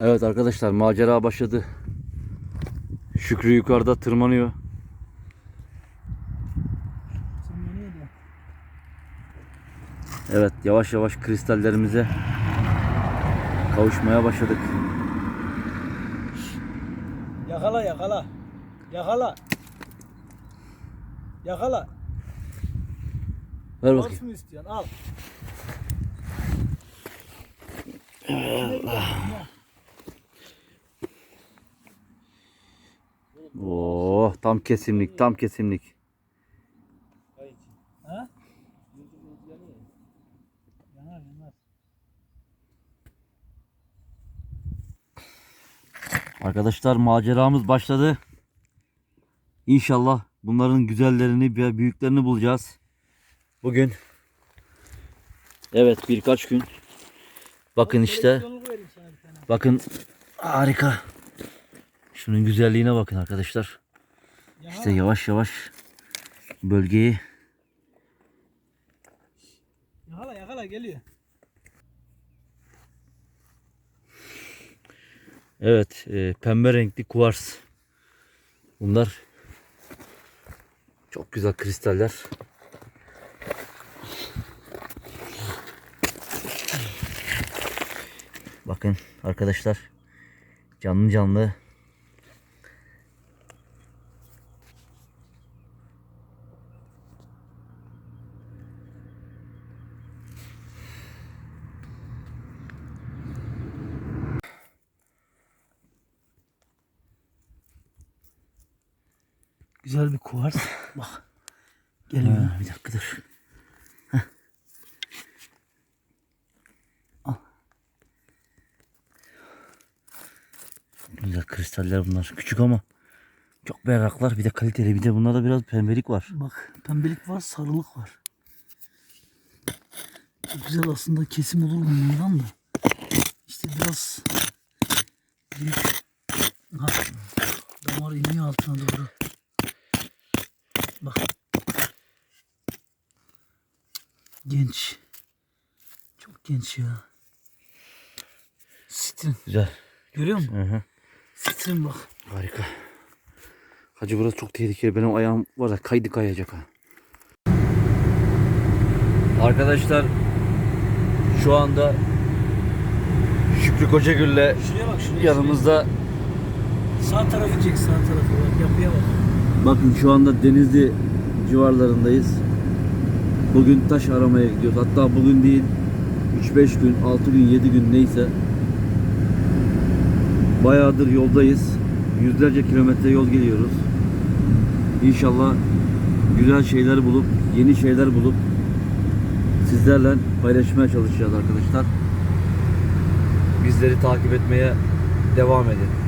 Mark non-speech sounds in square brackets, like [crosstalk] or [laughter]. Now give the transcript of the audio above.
Evet arkadaşlar macera başladı. Şükrü yukarıda tırmanıyor. Evet yavaş yavaş kristallerimize kavuşmaya başladık. Yakala yakala. Yakala. Yakala. Ver bakayım. mı istiyorsun? Al. Oo tam kesimlik, tam kesimlik. Ha? Yanar yanar. Arkadaşlar maceramız başladı. İnşallah bunların güzellerini ve büyüklerini bulacağız. Bugün evet birkaç gün bakın işte bakın harika. Şunun güzelliğine bakın arkadaşlar. İşte yavaş yavaş bölgeyi Yakala yakala geliyor. evet e, pembe renkli kuvars. Bunlar çok güzel kristaller. Bakın arkadaşlar canlı canlı Güzel bir kuvars. [laughs] Bak. Geliyor. Ha, bir dakika dur. Heh. Al. Güzel kristaller bunlar. Küçük ama çok berraklar. Bir de kaliteli. Bir de bunlarda biraz pembelik var. Bak pembelik var sarılık var. Çok güzel aslında kesim olur bunlardan da. Bak. Genç. Çok genç ya. Sitrin. Güzel. Görüyor musun? Hı hı. Sitrin bak. Harika. Hacı burası çok tehlikeli. Benim ayağım var ya kaydı kayacak ha. Arkadaşlar şu anda Şükrü Kocagül'le Şuraya bak şuraya. yanımızda Sağ tarafı çek sağ tarafı bak yapıya bak. Bakın şu anda Denizli civarlarındayız. Bugün taş aramaya gidiyoruz. Hatta bugün değil 3-5 gün, 6 gün, 7 gün neyse. Bayağıdır yoldayız. Yüzlerce kilometre yol geliyoruz. İnşallah güzel şeyler bulup, yeni şeyler bulup sizlerle paylaşmaya çalışacağız arkadaşlar. Bizleri takip etmeye devam edin.